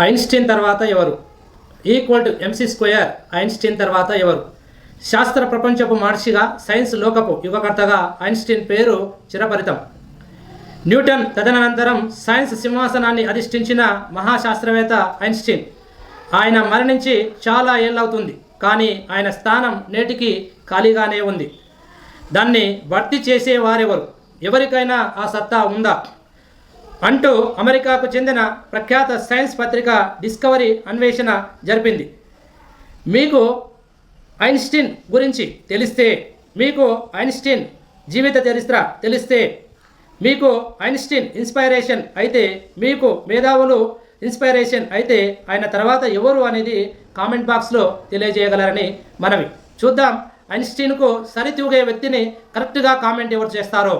Einstein తర్వాత ఎవరు? Equal to MC square Einstein తర్వాత ఎవరు? శాస్త్ర ప్రపంచపు మహర్షిగా సైన్స్ లోకపు యుగకర్తగా ఐన్స్టీన్ పేరు చిరపరితం. న్యూటన్ తదనంతరం సైన్స్ సింహాసనాన్ని అధిష్ఠించిన మహాశాస్త్రవేత్త ఐన్స్టీన్. ఆయన మరణించి చాలా ఏళ్ళవుతుంది కానీ ఆయన స్థానం నేటికి ఖాళీగానే ఉంది. దాన్ని భర్తీ చేసేవారెవరు? ఎవరికైనా ఆ సత్తా ఉందా? అంటూ అమెరికాకు చెందిన ప్రఖ్యాత సైన్స్ పత్రిక డిస్కవరీ అన్వేషణ జరిపింది. మీకు ఐన్స్టీన్ గురించి తెలిస్తే మీకు ఐన్స్టీన్ జీవిత చరిత్ర తెలిస్తే మీకు ఐన్స్టీన్ ఇన్స్పైరేషన్ అయితే మీకు మేధావులు ఇన్స్పైరేషన్ అయితే ఆయన తర్వాత ఎవరు అనేది కామెంట్ బాక్స్లో తెలియజేయగలరని మనవి. చూద్దాం ఐన్స్టీన్కు సరితూగే వ్యక్తిని కరెక్ట్గా కామెంట్ ఎవరు చేస్తారో.